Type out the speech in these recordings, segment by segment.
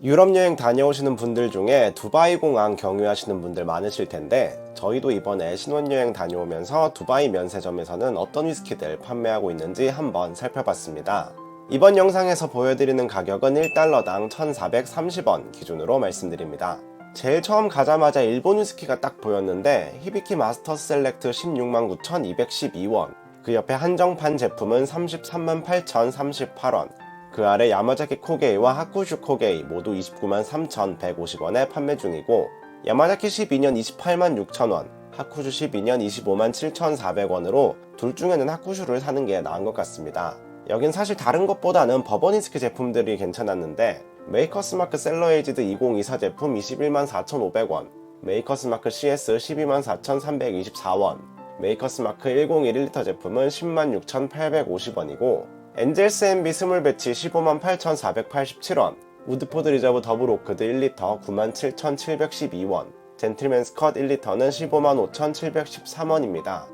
유럽 여행 다녀오시는 분들 중에 두바이 공항 경유하시는 분들 많으실 텐데 저희도 이번에 신혼여행 다녀오면서 두바이 면세점에서는 어떤 위스키들 판매하고 있는지 한번 살펴봤습니다. 이번 영상에서 보여드리는 가격은 1달러당 1430원 기준으로 말씀드립니다. 제일 처음 가자마자 일본 위스키가 딱 보였는데 히비키 마스터스 셀렉트 16만 9,212원 그 옆에 한정판 제품은 33만 8,038원 그 아래 야마자키 코게이와 하쿠슈 코게이 모두 29만 3,150원에 판매 중이고 야마자키 12년 28만 6천원, 하쿠슈 12년 25만 7,400원으로 둘 중에는 하쿠슈를 사는 게 나은 것 같습니다. 여긴 사실 다른 것보다는 버버니스크 제품들이 괜찮았는데 메이커스 마크 셀러에이지드 2024 제품 21만 4,500원, 메이커스 마크 CS 12만 4,324원, 메이커스 마크 101 1리터 제품은 10만 6,850원이고 엔젤스 MB 스물 배치 15만 8,487원, 우드포드 리저브 더블 오크드 1리터 9만 7,712원, 젠틀맨 스컷 1리터는 15만 5,713원입니다.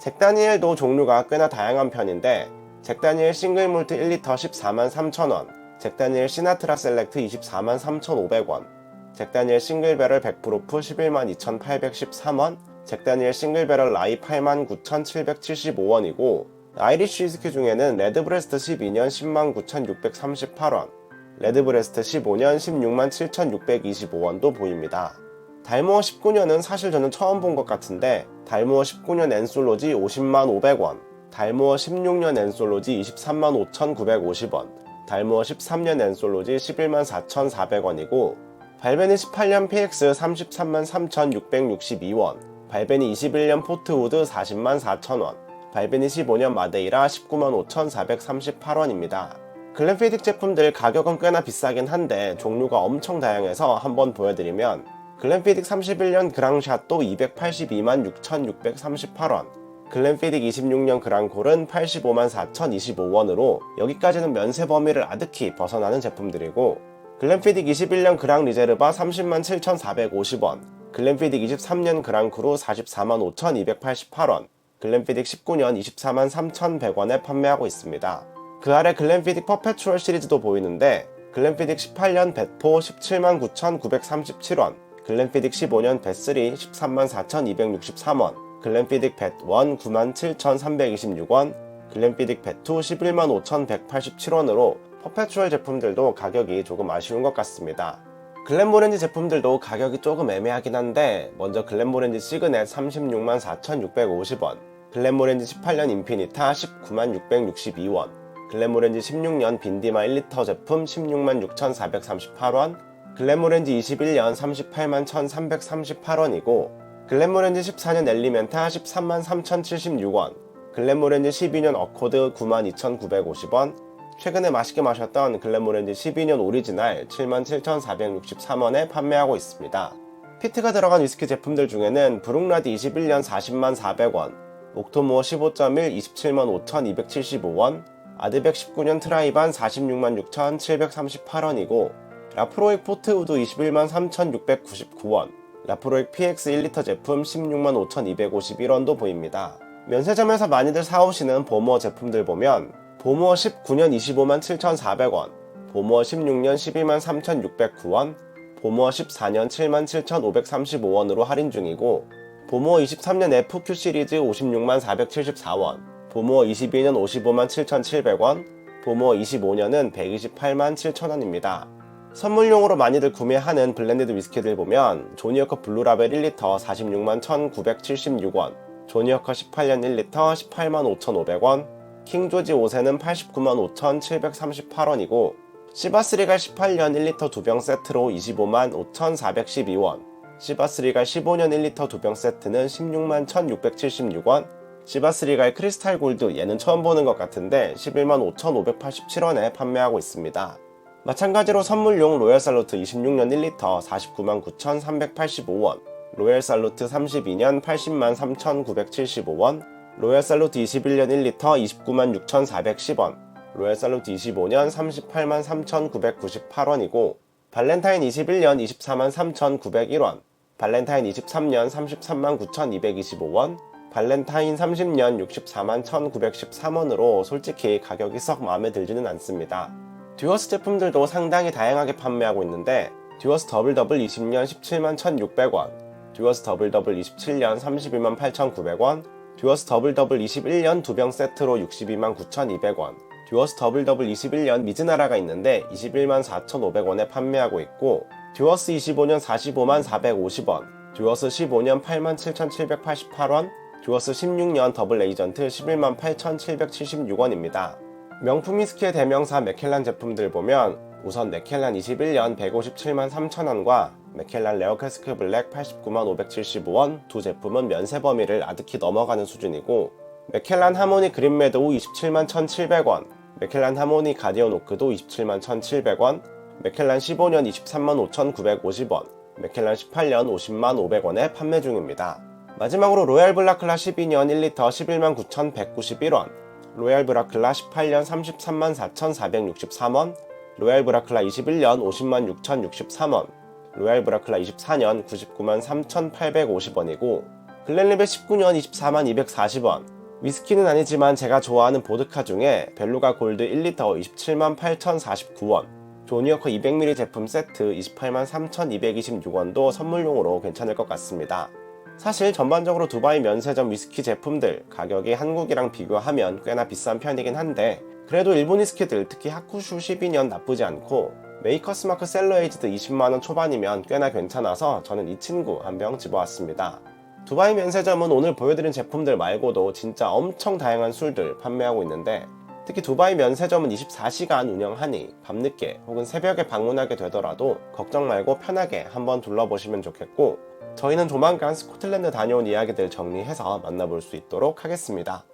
잭다니엘도 종류가 꽤나 다양한 편인데 잭다니엘 싱글 몰트 1리터 14만 3천원, 잭다니엘 시나트라 셀렉트 24만 3,500원, 잭다니엘 싱글 배럴 100%프 11만 2,813원, 잭다니엘 싱글 배럴 라이 8만 9,775원이고 아이리쉬 위스키 중에는 레드브레스트 12년 10만 9,638원, 레드브레스트 15년 16만 7,625원도 보입니다. 달모어 19년은 사실 저는 처음 본 것 같은데 달모어 19년 엔솔로지 50만 500원, 달모어 16년 엔솔로지 23만 5,950원, 달모어 13년 엔솔로지 11만 4,400원이고 발베니 18년 PX 33만 3,662원, 발베니 21년 포트우드 40만 4천원, 발베니 15년 마데이라 19만 5,438원입니다. 글램피딕 제품들 가격은 꽤나 비싸긴 한데 종류가 엄청 다양해서 한번 보여드리면 글램피딕 31년 그랑샷도 282만 6,638원 글램피딕 26년 그랑콜은 85만 4,025원으로 여기까지는 면세 범위를 아득히 벗어나는 제품들이고 글램피딕 21년 그랑 리제르바 30만 7,450원 글램피딕 23년 그랑크루 44만 5,288원 글램피딕 19년 24만 3,100원에 판매하고 있습니다. 그 아래 글램피딕 퍼페추얼 시리즈도 보이는데 글램피딕 18년 배포 17만 9,937원, 글램피딕 15년 배3 13만 4,263원, 글램피딕 배1 9만 7,326원, 글램피딕 배2 11만 5,187원으로 퍼페추얼 제품들도 가격이 조금 아쉬운 것 같습니다. 글램모렌지 제품들도 가격이 조금 애매하긴 한데 먼저 글램모렌지 시그넷 36만 4,650원, 글램모렌지 18년 인피니타 19만 662원, 글램모렌지 16년 빈디마 1리터 제품 16만 6,438원, 글램모렌지 21년 38만 1,338원이고 글램모렌지 14년 엘리멘타 13만 3,076원, 글램모렌지 12년 어코드 9만 2,950원, 최근에 맛있게 마셨던 글램오렌지 12년 오리지널 77,463원에 판매하고 있습니다. 피트가 들어간 위스키 제품들 중에는 브룩라디 21년 40만 400원, 옥토모어 15.1 27만 5,275원, 아드백 19년 트라이반 46만 6,738원이고 라프로익 포트우드 21만 3,699원, 라프로익 PX 1리터 제품 16만 5,251원도 보입니다. 면세점에서 많이들 사오시는 보모 제품들 보면 보모어 19년 25만 7,400원, 보모어 16년 12만 3,609원, 보모어 14년 7만 7,535원으로 할인 중이고, 보모어 23년 FQ 시리즈 56만 474원, 보모어 22년 55만 7,700원, 보모어 25년은 128만 7천원입니다. 선물용으로 많이들 구매하는 블렌디드 위스키들 보면 조니어커 블루라벨 1리터 46만 1,976원, 조니어커 18년 1리터 18만 5,500원, 킹조지 5세는 89만 5,738원이고 시바스리갈 18년 1리터 2병 세트로 25만 5,412원 시바스리갈 15년 1리터 2병 세트는 16만 1,676원. 시바스리갈 크리스탈 골드 얘는 처음 보는 것 같은데 11만 5,587원에 판매하고 있습니다. 마찬가지로 선물용 로얄 살루트 26년 1리터 49만 9,385원. 로얄 살루트 32년 80만 3,975원. 로얄 살루트 21년 1리터 29만 6,410원, 로얄 살루트 25년 38만 3,998원이고, 발렌타인 21년 24만 3,901원, 발렌타인 23년 33만 9,225원, 발렌타인 30년 64만 1,913원으로 솔직히 가격이 썩 마음에 들지는 않습니다. 듀어스 제품들도 상당히 다양하게 판매하고 있는데 듀어스 더블 더블 20년 17만 1,600원, 듀어스 더블 더블 27년 32만 8,900원, 듀어스 더블 더블 21년 두 병 세트로 62만 9,200원, 듀어스 더블 더블 21년 미즈나라가 있는데 21만 4,500원에 판매하고 있고 듀어스 25년 45만 450원, 듀어스 15년 8만 7,788원, 듀어스 16년 더블 에이전트 11만 8,776원입니다. 명품 위스키의 대명사 맥켈란 제품들 보면 우선 맥켈란 21년 157만 3천원과 맥켈란 레어 캐스크 블랙 89만 575원 두 제품은 면세 범위를 아득히 넘어가는 수준이고 맥켈란 하모니 그린 매드우 27만 1,700원, 맥켈란 하모니 가디언 오크도 27만 1,700원, 맥켈란 15년 23만 5,950원, 맥켈란 18년 50만 500원에 판매 중입니다. 마지막으로 로얄 블라클라 12년 1리터 11만 9,191원, 로얄 브라클라 18년 33만 4,463원, 로얄 브라클라 21년 50만 6,063원, 로얄 브라클라 24년 99만 3,850원이고, 글렌리벳 19년 24만 240원, 위스키는 아니지만 제가 좋아하는 보드카 중에 벨루가 골드 1리터 27만 8,049원, 조니어커 200ml 제품 세트 28만 3,226원도 선물용으로 괜찮을 것 같습니다. 사실 전반적으로 두바이 면세점 위스키 제품들 가격이 한국이랑 비교하면 꽤나 비싼 편이긴 한데 그래도 일본 위스키들 특히 하쿠슈 12년 나쁘지 않고 메이커스 마크 셀러 에이지드 20만원 초반이면 꽤나 괜찮아서 저는 이 친구 한 병 집어왔습니다. 두바이 면세점은 오늘 보여드린 제품들 말고도 진짜 엄청 다양한 술들 판매하고 있는데 특히 두바이 면세점은 24시간 운영하니 밤늦게 혹은 새벽에 방문하게 되더라도 걱정 말고 편하게 한번 둘러보시면 좋겠고 저희는 조만간 스코틀랜드 다녀온 이야기들 정리해서 만나볼 수 있도록 하겠습니다.